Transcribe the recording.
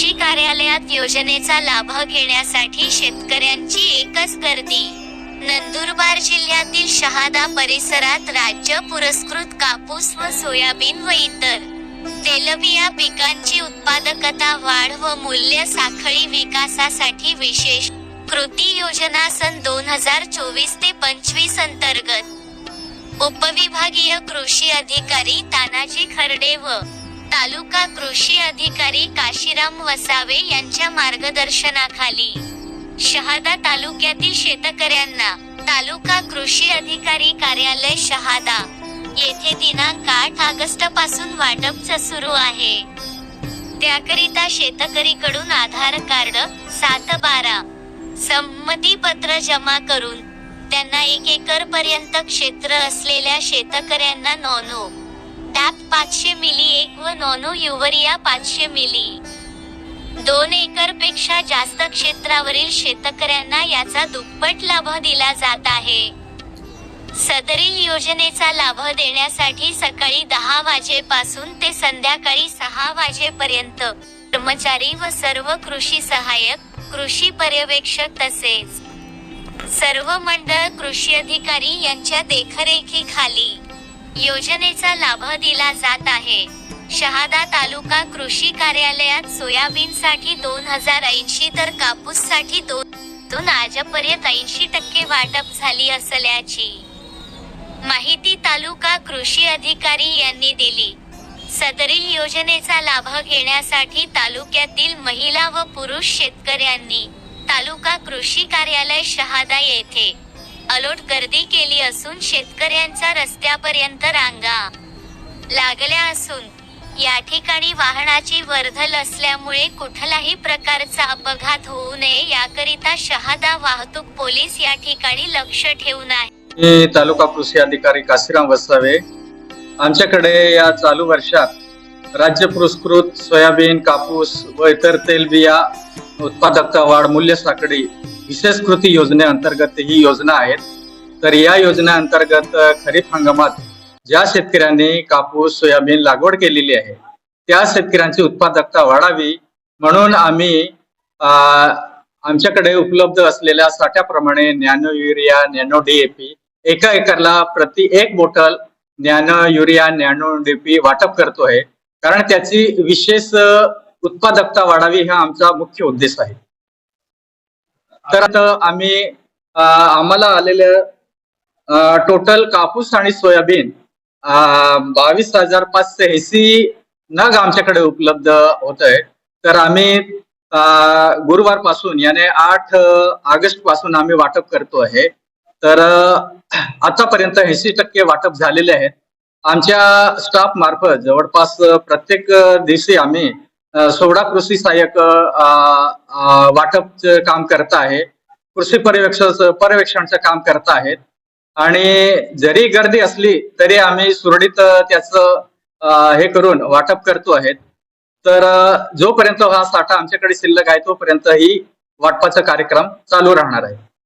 कृषी कार्यालयात योजनेचा लाभ घेण्यासाठी शेतकऱ्यांची एकच गर्दी. नंदुरबार जिल्ह्यातील शहादा परिसरात राज्य पुरस्कृत कापूस व सोयाबीन व इतर तेलबिया पिकांची उत्पादकता वाढ व मूल्य साखळी विकासासाठी विशेष कृती योजना सन दोन हजार चोवीस ते पंचवीस अंतर्गत. उपविभागीय कृषी अधिकारी तानाजी खर्डे व तालुका कृषी अधिकारी काशीराम वसावे यांच्या मार्गदर्शनाखाली. शहादा तालुक्यातील शेतकऱ्यांना तालुका कृषी अधिकारी कार्यालय शहादा. येथे दिनांक आठ ऑगस्टपासून वाटप सुरू आहे. त्याकरिता शेतकरीकडून आधार कार्ड सात बारा संमती पत्र जमा करून त्यांना एक एकर पर्यंत क्षेत्र असलेल्या शेतकऱ्यांना नॉनो टॅप पाचशे मिली एक व नॉनो युवरिया पाचशे मिली. दोन एकरपेक्षा जास्त क्षेत्रावरील शेतकऱ्यांना याचा दुप्पट लाभ दिला जात आहे. सदरील योजनेचा लाभ देण्यासाठी सकाळी दहा वाजेपासून ते संध्याकाळी सहा वाजेपर्यंत कर्मचारी व सर्व कृषी सहाय्यक कृषी पर्यवेक्षक तसेच सर्व मंडळ कृषी अधिकारी यांच्या देखरेखीखाली. योजनेचा लाभ दिला जात आहे. शहादा तालुका कृषी कार्यालयात सोयाबीन साठी दोन हजार ऐंशी तर कापूससाठी दोन दोन आजपर्यंत ऐंशी टक्के वाटप झाली असल्याची माहिती तालुका कृषी अधिकारी यांनी दिली. सदरील योजनेचा लाभ घेण्यासाठी तालुक्यातील महिला व पुरुष शेतकऱ्यांनी तालुका कृषी कार्यालय शहादा येथे अलोट गर्दी केली असून शेतकऱ्यांचा रस्त्यापर्यंत रांगा लागल्या असून या ठिकाणी वाहनाची वर्धल असल्यामुळे कुठलाही प्रकारचा अपघात होऊ नये याकरिता शहादा वाहतूक पोलीस या ठिकाणी लक्ष ठेवून आहे. तालुका कृषी अधिकारी काशीराम वसावे आमच्याकडे या चालू वर्षात राज्य पुरस्कृत सोयाबीन कापूस व इतर तेलबिया उत्पादकता वाढ मूल्य साखळी विशेष कृती योजनेअंतर्गत ही योजना आहेत. तर या योजनेअंतर्गत खरीप हंगामात ज्या शेतकऱ्यांनी कापूस सोयाबीन लागवड केलेली आहे त्या शेतकऱ्यांची उत्पादकता वाढावी म्हणून आम्ही आमच्याकडे उपलब्ध असलेल्या साठ्याप्रमाणे नॅनो युरिया नॅनो डीएपी एका एकरला प्रति एक bottle nano urea nano DP वाटप करतो आहे कारण त्याची विशेष उत्पादकता वाढावी हा आमचा मुख्य उद्देश आहे. तर आता आम्ही आम्हाला आलेलं टोटल कापूस आणि सोयाबीन बावीस हजार पाचशे ऐंशी नग आमच्याकडे उपलब्ध होत आहे तर आम्ही गुरुवारपासून याने आठ ऑगस्टपासून आम्ही वाटप करतो आहे. तर आतापर्यंत ऐंशी टक्के वाटप झालेले आहेत. आमच्या स्टाफ मार्फत जवळपास प्रत्येक दिवशी आम्ही सोळा कृषी सहाय्यक वाटपचं काम करत आहे. कृषी पर्यवेक्षण पर्यवेक्षणचं काम करत आहेत. आणि जरी गर्दी असली तरी आम्ही सुरळीत त्याचं हे करून वाटप करतो आहेत. तर जोपर्यंत हा साठा आमच्याकडे शिल्लक आहे तोपर्यंत ही वाटपाचा कार्यक्रम चालू राहणार आहे.